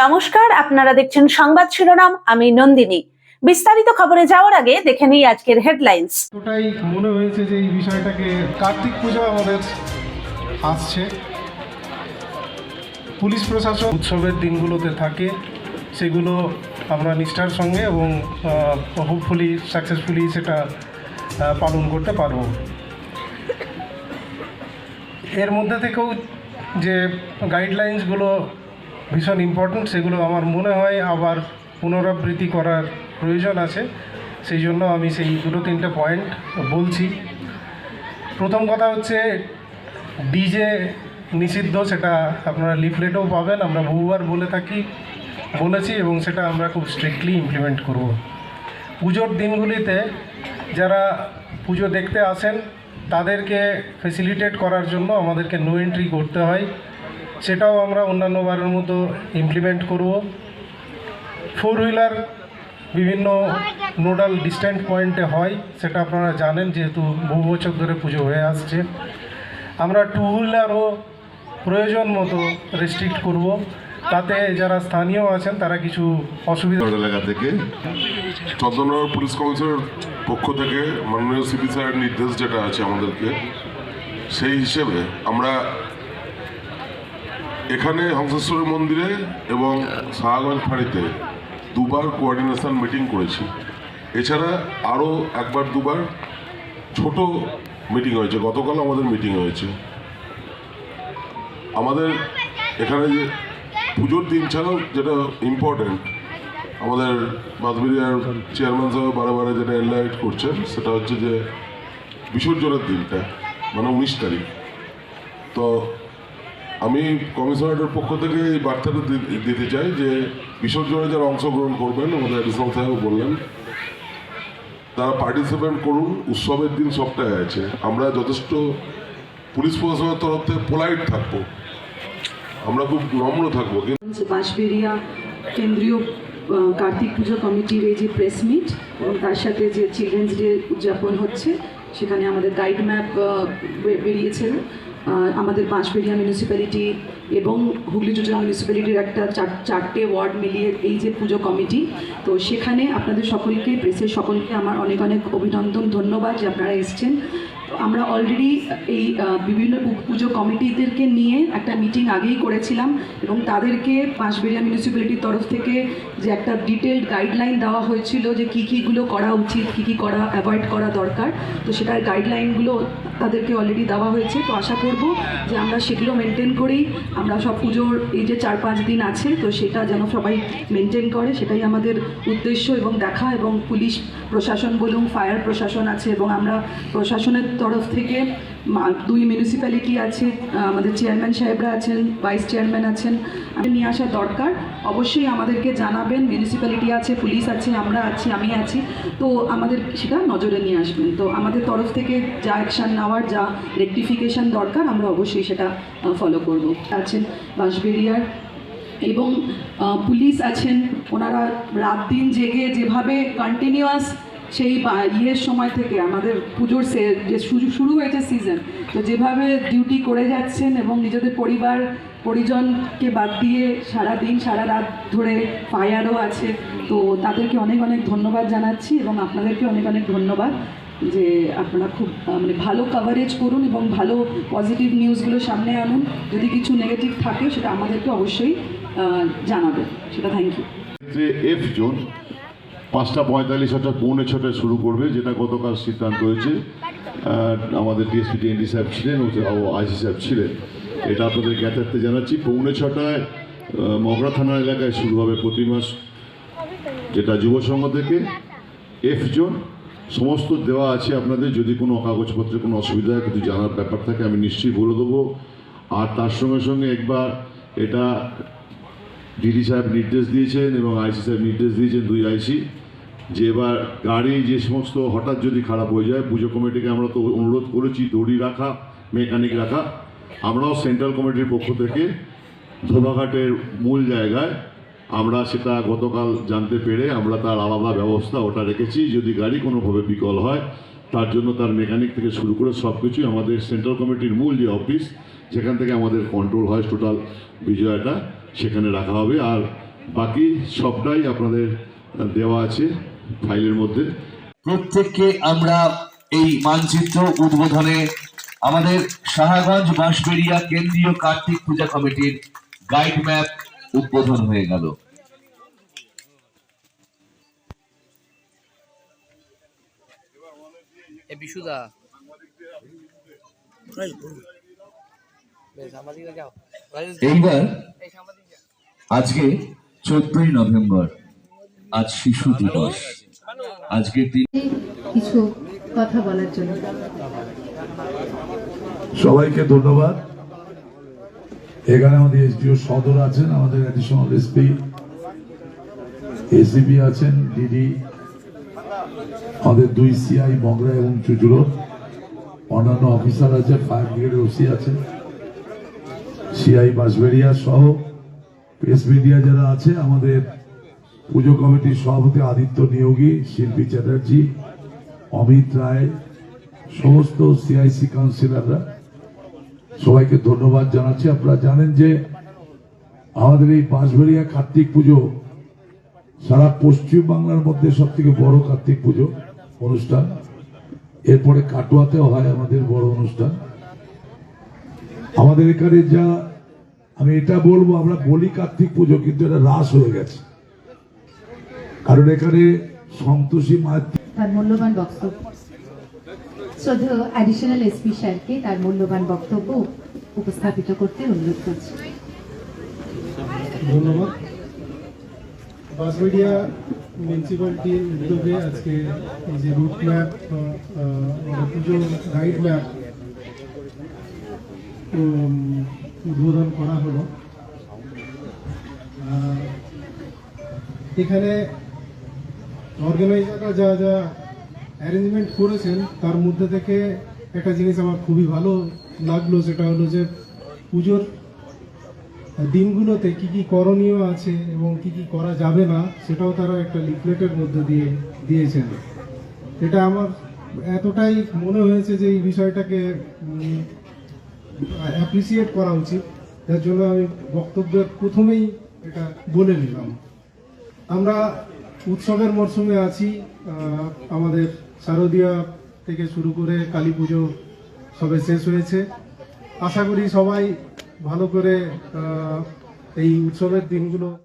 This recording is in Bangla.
নমস্কার, আপনারা দেখছেন সংবাদ শিরোনাম, আমি নন্দিনী। বিস্তারিত খবরে যাওয়ার আগে দেখে নিই আজকের হেডলাইন্স। ওটাই মনে হয়েছে যে এই বিষয়টাকে কার্তিক পুজো আমাদের আসছে। পুলিশ প্রশাসন উৎসবের দিনগুলোতে থাকে, সেগুলো আমরা নিষ্ঠার সঙ্গে এবং হোপফুলি সাকসেসফুলি সেটা পালন করতে পারব। এর মধ্যে থেকেও যে গাইডলাইন্সগুলো ভীষণ ইম্পর্ট্যান্ট সেগুলো আমার মনে হয় আবার পুনরাবৃত্তি করার প্রয়োজন আছে। সেই জন্য আমি সেই দুটো তিনটে পয়েন্ট বলছি। প্রথম কথা হচ্ছে ডিজে নিষিদ্ধ, সেটা আপনারা লিফলেটেও পাবেন, আমরা বহুবার বলে থাকি, বলেছি, এবং সেটা আমরা খুব স্ট্রিক্টলি ইমপ্লিমেন্ট করব। পুজোর দিনগুলিতে যারা পুজো দেখতে আসেন, তাদেরকে ফেসিলিটেট করার জন্য আমাদেরকে নো এন্ট্রি করতে হয়। সেটাও আমরা অন্যান্য বারের মতো ইমপ্লিমেন্ট করব। ফোর হুইলার বিভিন্ন নোডাল ডিস্ট্যান্ট পয়েন্টে হয়, সেটা আপনারা জানেন যেহেতু বহু বছর ধরে পুজো হয়ে আসছে। আমরা টু হুইলারও প্রয়োজন মতো রেস্ট্রিক্ট করব। তাতে যারা স্থানীয় আছেন, তারা কিছু অসুবিধা এলাকা থেকে। চন্দননগর পুলিশ কাউন্সিলের পক্ষ থেকে মাননীয় সিপি স্যারের নির্দেশ যেটা আছে আমাদেরকে, সেই হিসেবে আমরা এখানে হংসেশ্বরী মন্দিরে এবং শাহগঞ্জ ফাঁড়িতে দুবার কোঅর্ডিনেশন মিটিং করেছি। এছাড়া আরও একবার দুবার ছোট মিটিং হয়েছে। গতকাল আমাদের মিটিং হয়েছে। আমাদের এখানে যে পুজোর দিন ছাড়াও যেটা ইম্পর্টেন্ট আমাদের মাধবেরিয়ার চেয়ারম্যান সাহেব বারে বারে যেটা এনলাইট করছেন, সেটা হচ্ছে যে বিসর্জনের দিনটা মানে উনিশ তারিখ। তো আমি কমিশনারের পক্ষ থেকে এই বার্তাটা দিতে চাই যে বিসর্জনে যারা অংশগ্রহণ করবেন, আমাদের অ্যাডিশনাল সাহেব বললেন, তারা পার্টিসিপেট করুন, উৎসবের দিন সবটাই আছে। আমরা যথেষ্ট পুলিশ প্রশাসনের তরফ থেকে পোলাইট থাকব। আমরা খুব নম্র থাকব। বাঁশবেরিয়া কেন্দ্রীয় কার্তিক পুজো কমিটির এই যে প্রেস মিট এবং তার সাথে যে চিলড্রেন্স ডে উদযাপন হচ্ছে, সেখানে আমাদের গাইড ম্যাপ বেরিয়েছে আমাদের পাঁচবেড়িয়া মিউনিসিপ্যালিটি এবং হুগলি চুচড়া মিউনিসিপ্যালিটির একটা চার- চারটে ওয়ার্ড মিলিয়ে এই যে পুজো কমিটি, তো সেখানে আপনাদের সকলকে প্রেসের সকলকে আমার অনেক অনেক অভিনন্দন, ধন্যবাদ যে আপনারা এসছেন। আমরা অলরেডি এই বিভিন্ন পুজো কমিটিদেরকে নিয়ে একটা মিটিং আগেই করেছিলাম এবং তাদেরকে বাঁশবেড়িয়া মিউনিসিপ্যালিটির তরফ থেকে যে একটা ডিটেলড গাইডলাইন দেওয়া হয়েছিল যে কী কীগুলো করা উচিত, কী কী করা অ্যাভয়েড করা দরকার, তো সেটার গাইডলাইনগুলো তাদেরকে অলরেডি দেওয়া হয়েছে। তো আশা করব যে আমরা সেগুলো মেনটেন করেই আমরা সব পুজোর এই যে চার পাঁচ দিন আছে, তো সেটা যেন সবাই মেনটেন করে, সেটাই আমাদের উদ্দেশ্য এবং দেখা এবং পুলিশ প্রশাসন বলুন ফায়ার প্রশাসন আছে এবং আমরা প্রশাসনের তরফ থেকে দুই মিউনিসিপ্যালিটি আছে আমাদের চেয়ারম্যান সাহেবরা আছেন ভাইস চেয়ারম্যান আছেন নিয়ে আসা দরকার। অবশ্যই আমাদেরকে জানাবেন মিউনিসিপ্যালিটি আছে পুলিশ আছে, আমরা আছি, আমি আছি। তো আমাদের সেটা নজরে নিয়ে আসবেন। তো আমাদের তরফ থেকে যা অ্যাকশান নেওয়ার, যা রেকটিফিকেশান দরকার, আমরা অবশ্যই সেটা ফলো করব। আছেন বাঁশবেরিয়ার এবং পুলিশ আছেন, ওনারা রাত দিন জেগে যেভাবে কন্টিনিউয়াস সেই ইয়ের সময় থেকে আমাদের পুজোর যে শুরু হয়েছে সিজন তো যেভাবে ডিউটি করে যাচ্ছেন এবং নিজেদের পরিবার, পরিজনকে বাদ দিয়ে সারা দিন সারা রাত ধরে ফায়ারও আছে, তো তাদেরকে অনেক অনেক ধন্যবাদ জানাচ্ছি এবং আপনাদেরকে অনেক অনেক ধন্যবাদ যে আপনারা খুব মানে ভালো কাভারেজ করুন এবং ভালো পজিটিভ নিউজগুলো সামনে আনুন। যদি কিছু নেগেটিভ থাকে সেটা আমাদেরকে অবশ্যই জানাবেন। সেটা থ্যাংক ইউ এফ জোন পাঁচটা পঁয়তাল্লিশ অর্থাৎ পৌনে ছটায় শুরু করবে, যেটা গতকাল সিদ্ধান্ত হয়েছে। আমাদের ডিএসপি টিএনডি সাহেব ছিলেন, ও আইসি সাহেব ছিলেন। এটা আপনাদের জ্ঞাতার্থে জানাচ্ছি। পৌনে ছটায় মগরা থানা এলাকায় শুরু হবে প্রতি মাস, যেটা যুব সংঘ থেকে। এফ জোন সমস্ত দেওয়া আছে আপনাদের। যদি কোনো কাগজপত্রে কোনো অসুবিধা হয়, কিছু জানার ব্যাপার থাকে, আমি নিশ্চয়ই বলে দেবো। আর তার সঙ্গে সঙ্গে একবার এটা ডিডি সাহেব নির্দেশ দিয়েছেন এবং আইসি সাহেব নির্দেশ দিয়েছেন দুই আইসি যে এবার গাড়ি যে সমস্ত হঠাৎ যদি খারাপ হয়ে যায়, পুজো কমিটিকে আমরা তো অনুরোধ করেছি, দড়ি রাখা মেকানিক রাখা। আমরাও সেন্ট্রাল কমিটির পক্ষ থেকে ধোবাঘাটের মূল জায়গায় আমরা সেটা গতকাল জানতে পেরে আমরা তার আলাদা ব্যবস্থা ওটা রেখেছি। যদি গাড়ি কোনোভাবে বিকল হয়, তার জন্য তার মেকানিক থেকে শুরু করে সব কিছুই আমাদের সেন্ট্রাল কমিটির মূল যে অফিস যেখান থেকে আমাদের কন্ট্রোল হয় টোটাল বিজয়টা, সেখানে রাখা হবে। আর বাকি সবটাই আপনাদের দেওয়া আছে। ফাইলের মধ্যে। প্রত্যেককে আমরা এই মানচিত্র উদ্বোধনে আমাদের সাহাগঞ্জ বাঁশবেড়িয়া কেন্দ্রীয় কার্তিক পূজা কমিটির গাইড ম্যাপ উদ্বোধন হয়ে গেল। বিশুদা। এইবার আজকে চোদ্দই নভেম্বর। আজ শিশু দিবস। আজকের দিন কিছু কথা বলার জন্য। সবাইকে ধন্যবাদ। এখানে আমাদের এসডিও সদর আছেন আমাদের অ্যাডিশনাল এসপি এসিপি আছেন ডিডি আমাদের দুই সিআই মগরা এবং চুচুড়ো অন্যান্য অফিসার আছে ফায়ার ব্রিগেডের ওসি আছেন। সিআই বাঁশবেড়িয়া সহ প্রেস মিডিয়া যারা আছে আমাদের পুজো কমিটির সভাপতি আদিত্য নিয়োগী, শিল্পী চ্যাটার্জি, অমিত রায়, সমস্ত সিআইসি কাউন্সিলররা সবাইকে ধন্যবাদ জানাচ্ছি। আপনারা জানেন যে আমাদের এই বাঁশবেড়িয়া কার্তিক পুজো সারা পশ্চিম বাংলার মধ্যে সব থেকে বড় কার্তিক পুজো অনুষ্ঠান। এরপরে কাটোয়াতেও হয় আমাদের বড় অনুষ্ঠান। আমাদের এখানে যা, আমি এটা বলব, আমরা বলি কার্তিক পুজো, কিন্তু এটা হ্রাস হয়ে গেছে। কারণ এখানে সন্তোষী মায়ের তার মূল্যবান বক্তব্য। শ্রদ্ধেয় অ্যাডিশনাল এসপি স্যারকে তার মূল্যবান বক্তব্য উপস্থাপিত করতে অনুরোধ করছি। ধন্যবাদ। বাঁশবেড়িয়া মিউনিসিপ্যালিটির উদ্যোগে আজকে এই যে route map Pujo guide map উদ্বোধন করা হলো। এখানে অর্গানাইজাররা যা যা অ্যারেঞ্জমেন্ট করেছেন, তার মধ্যে থেকে একটা জিনিস আমার খুবই ভালো লাগল, সেটা হলো যে পুজোর দিনগুলোতে কি কি করণীয় আছে এবং কি কি করা যাবে না, সেটাও তারা একটা লিফলেটের মধ্যে দিয়ে দিয়েছেন। এটা আমার এতটাই মনে হয়েছে যে এই বিষয়টাকে অ্যাপ্রিসিয়েট করা উচিত। যার জন্য আমি বক্তব্যের প্রথমেই এটা বলে নিলাম। আমরা উৎসবের মরশুমে আছি আমাদের শারদীয়া থেকে শুরু করে কালী পুজো সবে শেষ হয়েছে। আশা করি সবাই ভালো করে এই উৎসবের দিনগুলো